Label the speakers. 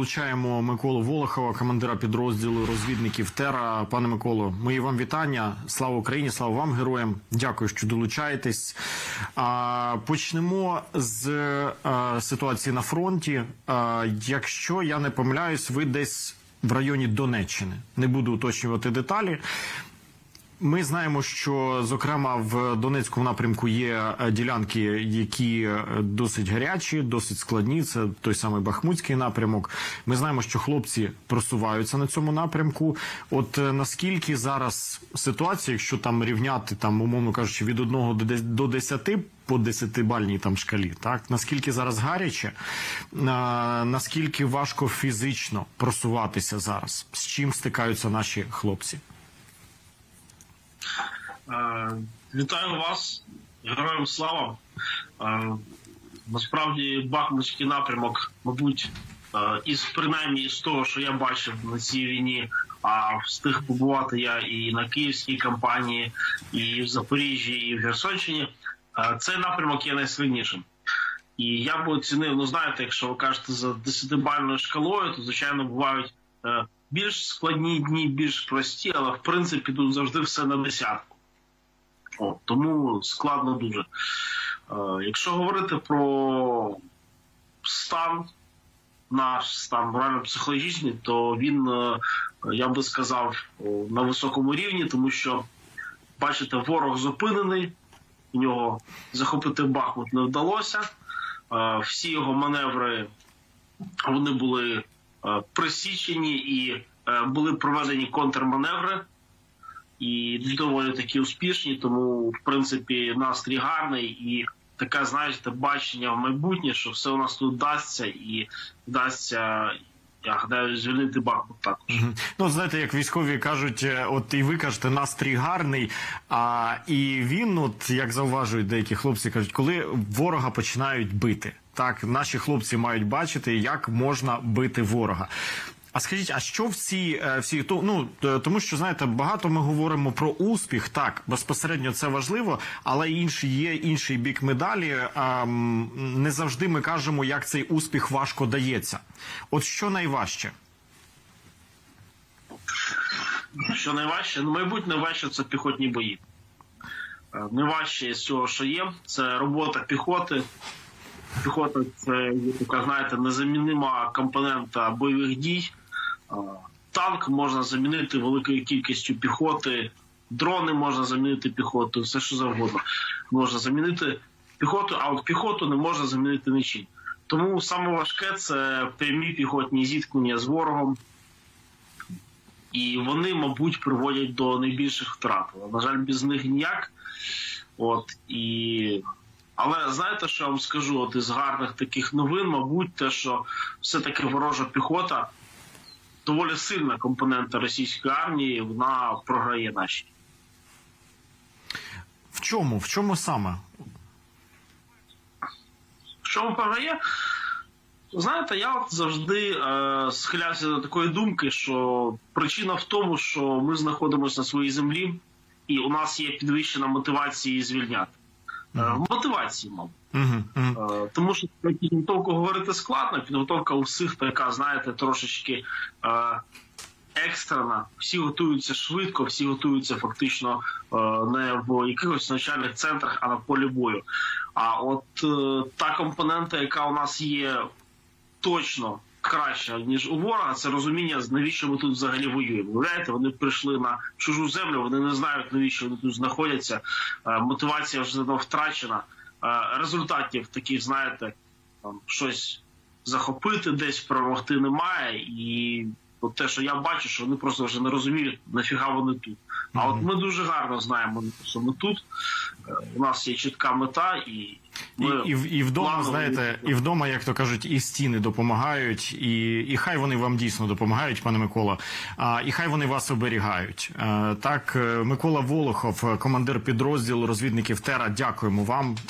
Speaker 1: долучаємо Миколу Волохова, командира підрозділу розвідників Тера. Пане Миколо, мої вам вітання. Слава Україні, слава вам, героям. Дякую, що долучаєтесь. Почнемо з ситуації на фронті. Якщо я не помиляюсь, ви десь в районі Донеччини. Не буду уточнювати деталі. Ми знаємо, що зокрема в Донецькому напрямку є е, ділянки, які е, досить гарячі, досить складні. Це той самий Бахмутський напрямок. Ми знаємо, що хлопці просуваються на цьому напрямку. От е, наскільки зараз ситуація, якщо там рівняти там, умовно кажучи, від 1 до дес- до 10 по 10-бальній там шкалі, так наскільки зараз гаряче, на, наскільки важко фізично просуватися зараз, з чим стикаються наші хлопці?
Speaker 2: Е, Вітаю вас, героям слава. Е, Насправді Бахмутський напрямок, мабуть, е, із принаймні з того, що я бачив на цій війні, а встиг побувати я і на київській кампанії, і в Запоріжжі, і в Херсонщині. е, Цей напрямок є найсильнішим. І я б оцінив, ну знаєте, якщо ви кажете за десятибальною шкалою, то звичайно бувають більш складні дні, більш прості, але в принципі тут завжди все на десятку. О, тому складно дуже. Е, якщо говорити про стан, наш стан морально-психологічний, то він, е, я би сказав, на високому рівні, тому що, бачите, ворог зупинений, у нього захопити Бахмут не вдалося. Е, всі його маневри вони були присічені і були проведені контрманеври і доволі такі успішні, тому в принципі настрій гарний і таке, знаєте, бачення в майбутнє, що все у нас тут вдасться і вдасться, я гадаю, звільнити Бахмут також.
Speaker 1: Мгм. Ну, знаєте, як військові кажуть, е, от і ви кажете, настрій гарний. А і він, от як зауважують деякі хлопці, кажуть, коли ворога починають бити, так наші хлопці мають бачити, як можна бити ворога. А скажіть, а що в цій е, всі то ну тому, що знаєте, багато ми говоримо про успіх, так безпосередньо це важливо, але інший є інший бік медалі. Не завжди ми кажемо, як цей успіх важко дається. От що найважче?
Speaker 2: Що найважче? Ну, мабуть, найважче це піхотні бої. Е, Найважче з цього, що є, це робота піхоти. Піхота це така, знаєте, незамінима компонента бойових дій. Е, Танк можна замінити великою кількістю піхоти, дрони можна замінити піхотою, все що завгодно. Можна замінити піхоту, а от піхоту не можна замінити нічим. Тому саме важке це прямі піхотні зіткнення з ворогом і вони, мабуть, приводять до найбільших втрат. На жаль, без них ніяк. От і. Але знаєте, що я вам скажу? От із гарних таких новин, мабуть, те, що все-таки ворожа піхота доволі сильна компонента російської армії, вона програє нашій.
Speaker 1: В чому? В чому саме?
Speaker 2: Що він програє? Знаєте, я от завжди е, схилявся до такої думки, що причина в тому, що ми знаходимося на своїй землі, і у нас є підвищена мотивація її звільняти. Е, мотивації, мабуть.
Speaker 1: Угу, угу.
Speaker 2: Е, Тому що про підготовку говорити складно. Підготовка у всіх така, знаєте, трошечки е, екстрена. Всі готуються швидко, всі готуються фактично не в якихось навчальних центрах, а на полі бою. А от та компонента, яка у нас є точно краща ніж у ворога, це розуміння, навіщо ми тут взагалі воюємо. Уявляєте, вони прийшли на чужу землю, вони не знають, навіщо вони тут знаходяться. Е, Мотивація вже давно втрачена. Е, Результатів таких, знаєте, там щось захопити, десь перемогти немає. І от те, що я бачу, що вони просто вже не розуміють, нафіга вони тут. А от ми дуже гарно знаємо, що ми тут. Е, У нас є чітка мета, і ми
Speaker 1: І, і, і вдома,
Speaker 2: планово
Speaker 1: знаєте, і вдома, як то кажуть, і стіни допомагають, і, і хай вони вам дійсно допомагають, пане Микола. А, і хай вони вас оберігають. Е, так, е, Микола Волохов, командир підрозділу розвідників Тера. Дякуємо вам.